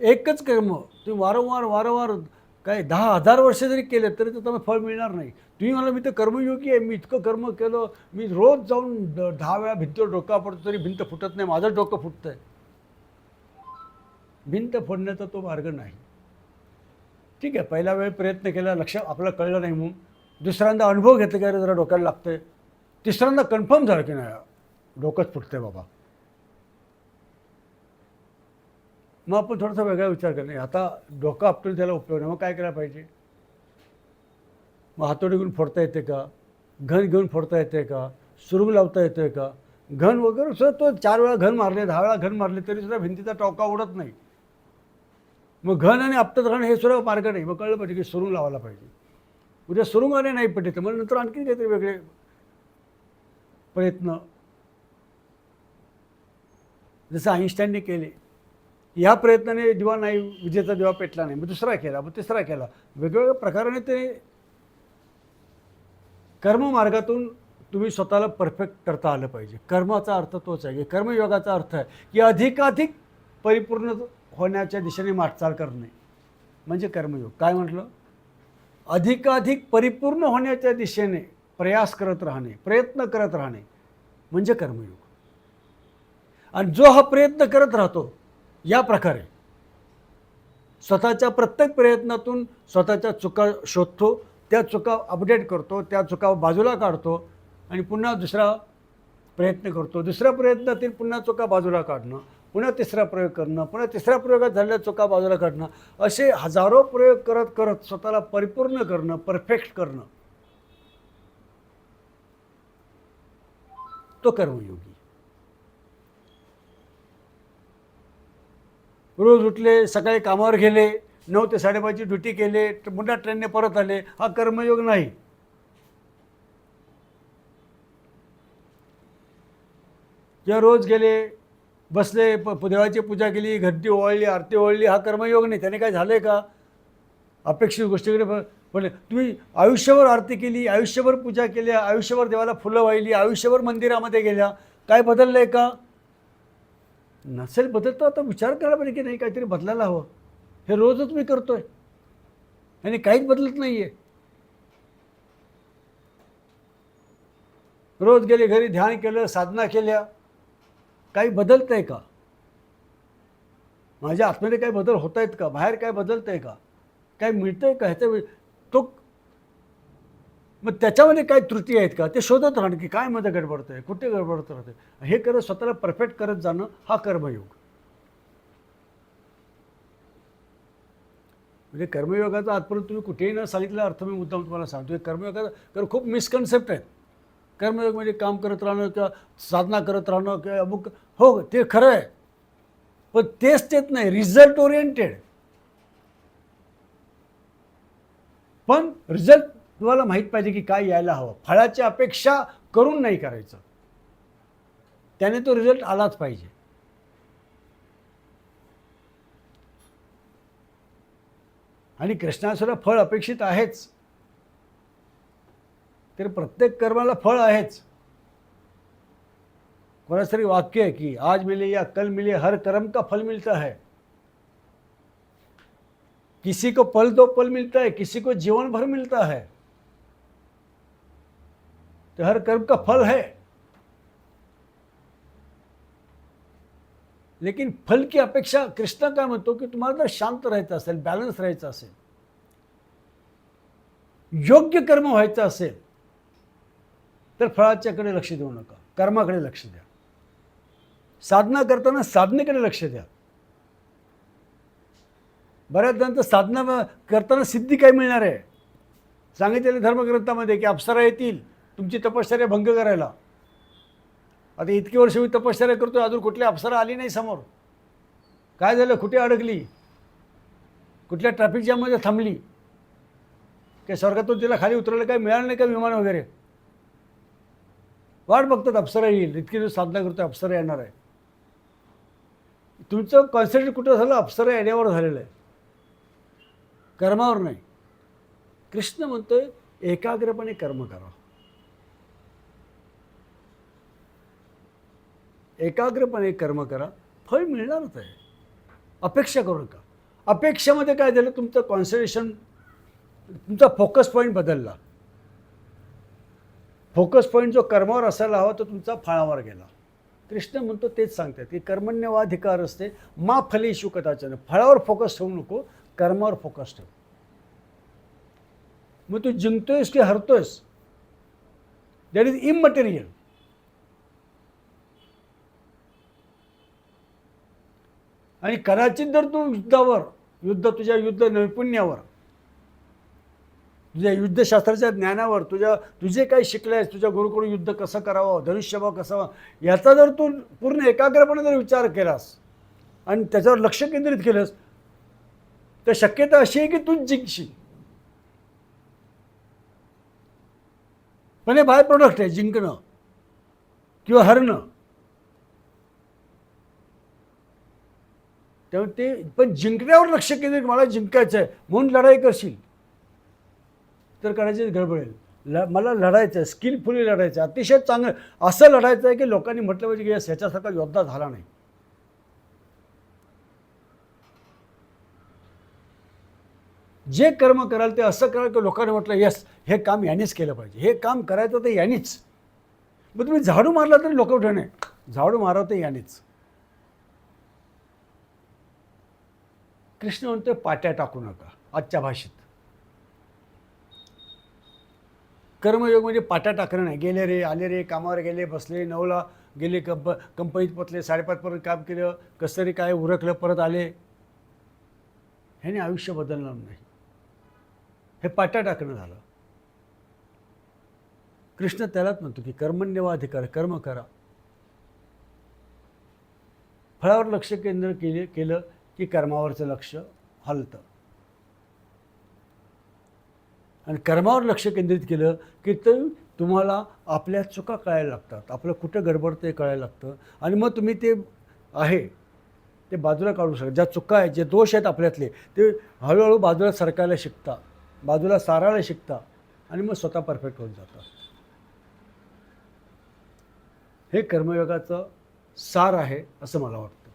एकच कर्म तुम्ही वारंवार वारंवार काय दहा हजार वर्ष जरी केले तरी तर तुम्हाला फळ मिळणार नाही. तुम्ही मला मी तर कर्मयोगी आहे मी इतकं कर्म केलं मी रोज जाऊन द- दहा वेळा भिंतीवर डोका पडतो तरी भिंत फुटत नाही माझं डोकं फुटतं आहे भिंत फोडण्याचा तो मार्ग नाही. ठीक आहे पहिला वेळ प्रयत्न केला लक्ष आपलं कळलं नाही म्हणून. दुसऱ्यांदा अनुभव घेतला की अरे जरा डोक्याला लागतंय. तिसऱ्यांदा कन्फर्म झालं की नाही डोकंच फुटतंय बाबा. मग आपण थोडासा वेगळा विचार करणे आता डोकं आपटून त्याला उपयोग नाही. मग काय करायला पाहिजे? मग हातोडी घेऊन फोडता येते का? घन घेऊन फोडता येते का? सुरुंग लावता येते का? घन वगैरे सुद्धा तो चार वेळा घन मारले दहा वेळा घन मारले तरी सुद्धा भिंतीचा टोका उडत नाही. मग घन आणि आपटत राहणं हे सुद्धा मार्ग नाही. मग कळलं पाहिजे की सुरुंग लावायला पाहिजे. उद्या सुरुंगाने नाही पटत मग नंतर आणखी काहीतरी वेगळे प्रयत्न. जसं आईन्स्टाईनने केले. या प्रयत्नाने दिवा नाही विजेचा दिवा पेटला नाही. मग दुसरा केला मग तिसरा केला. वेगवेगळ्या प्रकाराने ते कर्ममार्गातून तुम्ही स्वतःला परफेक्ट करता आलं पाहिजे. कर्माचा अर्थ तोच आहे. की कर्मयोगाचा अर्थ आहे की अधिकाधिक परिपूर्ण होण्याच्या दिशेने वाटचाल करणे. म्हणजे कर्मयोग. काय म्हटलं? अधिकाधिक परिपूर्ण होण्याच्या दिशेने प्रयास करत राहणे प्रयत्न करत राहणे. म्हणजे कर्मयोग. आणि जो हा प्रयत्न करत राहतो या प्रकारे. स्वतःच्या प्रत्येक प्रयत्नातून स्वतःच्या चुका शोधतो त्या चुका अपडेट करतो त्या चुका बाजूला काढतो आणि पुन्हा दुसरा प्रयत्न करतो. दुसऱ्या प्रयत्नातील पुन्हा चुका बाजूला काढणं पुन्हा तिसरा प्रयोग करणं पुन्हा तिसऱ्या प्रयोगात झालेल्या चुका बाजूला काढणं असे हजारो प्रयोग करत करत स्वतःला परिपूर्ण करणं परफेक्ट करणं तो कर्मयोगी. रोज उठले सकाळी कामावर गेले नऊ ते साडेपाचची ड्युटी केले पुन्हा ट्रेनने परत आले. हा कर्मयोग नाही. किंवा रोज गेले बसले प देवाची पूजा केली घंटी ओळली आरती ओळली हा कर्मयोग नाही. त्याने काय झालं आहे का? अपेक्षित गोष्टीकडे पण तुम्ही आयुष्यभर आरती केली आयुष्यभर पूजा केल्या आयुष्यभर देवाला फुलं वाहिली आयुष्यभर मंदिरामध्ये गेल्या काय बदललं आहे का? नसेल बदलतो आता विचार करायला पाहिजे की नाही काहीतरी बदलायला हवं. हे रोजच मी करतोय. आणि काहीच बदलत नाही आहे रोज गेले घरी ध्यान केलं साधना केल्या. काही बदलत आहे का? माझ्या आतमध्ये काही बदल होत आहेत का? बाहेर काय बदलत आहे का? काय मिळतं आहे का ह्याचा तो मग त्याच्यामध्ये काय त्रुटी आहेत का? ते शोधत राहणं की काय मध्ये गडबडतं आहे कुठे गडबडत राहतं हे करत स्वतःला परफेक्ट करत जाणं हा कर्मयोग. म्हणजे कर्मयोगाचा आजपर्यंत तुम्ही कुठेही न सांगितलेला अर्थ मी मुद्दाम तुम्हाला सांगतो. कर्मयोगाचा कारण खूप मिसकन्सेप्ट आहेत. कर्मयोग म्हणजे काम करत राहणं किंवा साधना करत राहणं किंवा अमुक हो ते खरं आहे. पण तेच तेच नाही रिझल्ट ओरिएंटेड पण रिझल्ट तुम्हाला माहीत पाहिजे की काय यायला हवं. फळाची अपेक्षा करून नाही करायचं. त्याने तो रिझल्ट आलाच पाहिजे. आणि कृष्णासुद्धा फळ अपेक्षित आहेच. तर प्रत्येक कर्माला फळ आहेच. कोणाच तरी वाक्य आहे की आज मिले या कल मिले हर कर्म का फल मिलता है? किसी को पल दो पल मिलता है किसी को जीवन भर मिलता है। तो हर कर्म का फल है। लेकिन फल की अपेक्षा कृष्ण काय म्हणतो की तुम्हाला जर शांत राहायचं असेल बॅलन्स राहायचं असेल योग्य कर्म व्हायचं असेल तर फळाच्याकडे लक्ष देऊ नका कर्माकडे लक्ष द्या। साधना करताना साधनेकडे लक्ष द्या। बऱ्याच जणांचं साधना करताना सिद्धी काय मिळणार आहे। सांगितलेलं धर्मग्रंथामध्ये की अप्सरा येतील तुमची तपश्चर्या भंग करायला. आता इतकी वर्ष मी तपश्चर्या करतो अजून कुठली अप्सरा आली नाही समोर. काय झालं? कुठे अडकली? कुठल्या ट्रॅफिक जॅममध्ये थांबली? काय स्वर्गातून तिला खाली उतरायला काय मिळालं नाही का विमान वगैरे? वाट बघतात अप्सरा येईल. इतकी दिवस साधना करतो अप्सरा येणार आहे. तुमचं कॉन्सन्ट्रेट कुठं झालं? अप्सरा येण्यावर झालेलं आहे. कर्मावर नाही. कृष्ण म्हणतोय एकाग्रपणे कर्म करा. एकाग्रपणे कर्म करा फळ मिळणारच आहे. अपेक्षा करू नका. अपेक्षेमध्ये काय झालं तुमचं कॉन्सन्ट्रेशन तुमचा फोकस पॉईंट बदलला. फोकस पॉईंट जो कर्मावर असायला हवा तो तुमचा फळावर गेला. कृष्ण म्हणतो तेच सांगतात की कर्मण्यवाधिकार असते मा इशू कदाचन. फळावर फोकस ठेवू नको कर्मावर फोकस ठेव. मग तू जिंकतोयस की हरतोयस? दॅट इज इमटेरियल आणि कदाचित जर तू युद्धावर युद्ध तुझ्या युद्ध नैपुण्यावर तुझ्या युद्धशास्त्राच्या ज्ञानावर तुझ्या तुझे काही शिकलेस तुझ्या गुरुकडून युद्ध कसं करावं धनुष्यभाव कसावा याचा जर तू पूर्ण एकाग्रपणे जर विचार केलास आणि त्याच्यावर लक्ष केंद्रित केलंस तर शक्यता अशी आहे की तूच जिंकशील. पण हे बाय प्रोडक्ट आहे जिंकणं किंवा हरणं. त्यामुळे ते पण जिंकण्यावर लक्ष केंद्रित मला जिंकायचं आहे म्हणून लढाई करशील. तर करायची गडबडेल ल मला लढायचं आहे स्किलफुली लढायचं आहे अतिशय चांगलं असं लढायचं आहे की लोकांनी म्हटलं पाहिजे की यस ह्याच्यासारखा योद्धा झाला नाही. जे कर्म कराल ते असं कराल की लोकांनी म्हटलं यस हे काम यांनीच केलं पाहिजे. हे काम करायचं तर यांनीच. मग तुम्ही झाडू मारला तरी लोक उठणे झाडू मारा तर यानेच. कृष्ण म्हणतोय पाट्या टाकू नका आजच्या भाषेत. कर्मयोग म्हणजे पाट्या टाकणं नाही. गेले रे आले रे कामावर गेले बसले नऊला गेले कंप कंपनीत पोचले साडेपाचपर्यंत काम केलं कसं तरी काय उरकलं परत आले. ह्याने आयुष्य बदलणार नाही. हे पाट्या टाकणं झालं. कृष्ण त्यालाच म्हणतो की कर्मण्यवाधिकार कर्म करा. फळावर लक्ष केंद्र केले केलं की कर्मावरचं लक्ष हलतं. आणि कर्मावर लक्ष केंद्रित केलं की ते तुम्हाला आपल्या चुका कळायला लागतात. आपलं कुठं गडबडतं ते कळायला लागतं. आणि मग तुम्ही ते आहे ते बाजूला काढू शकता. ज्या चुका आहेत जे दोष आहेत आपल्यातले ते हळूहळू बाजूला सरकायला शिकता बाजूला सारायला शिकता आणि मग स्वतः परफेक्ट होऊन जाता. हे कर्मयोगाचं सार आहे असं मला वाटतं.